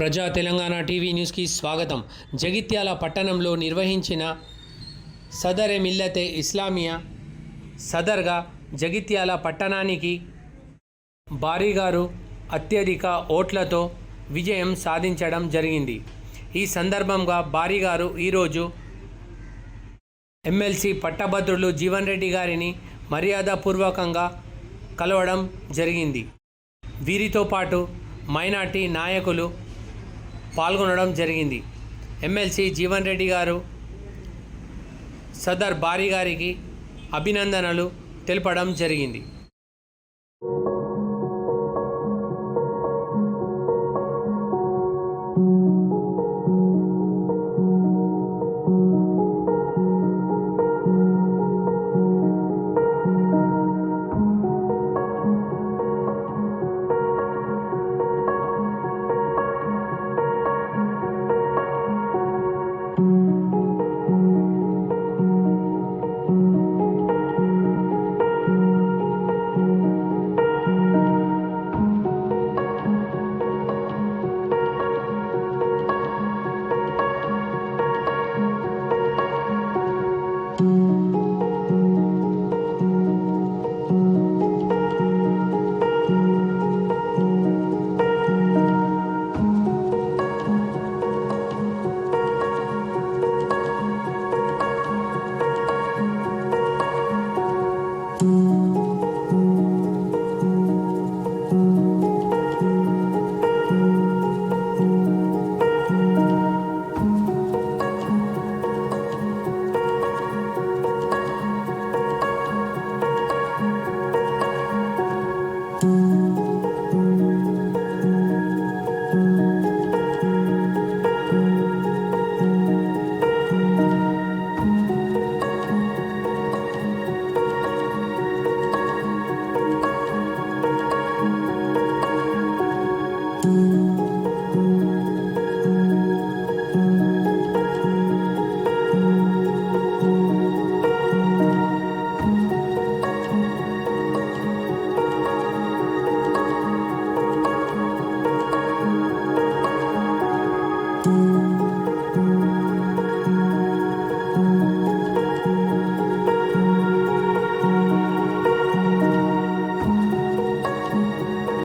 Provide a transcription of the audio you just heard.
ప్రజా తెలంగాణ టీవీ న్యూస్కి స్వాగతం. జగిత్యాల పట్టణంలో నిర్వహించిన సదర్ మిల్లతే ఇస్లామియా సదర్గా జగిత్యాల పట్టణానికి భారీగారు అత్యధిక ఓట్లతో విజయం సాధించడం జరిగింది. ఈ సందర్భంగా భారీగారు ఈరోజు ఎమ్మెల్సీ పట్టభద్రులు జీవన్ రెడ్డి గారిని మర్యాదపూర్వకంగా కలవడం జరిగింది. వీరితో పాటు మైనార్టీ నాయకులు పాల్గొనడం జరిగింది. ఎమ్మెల్సీ జీవన్ రెడ్డి గారు సదర్ బారీ గారికి అభినందనలు తెలపడం జరిగింది.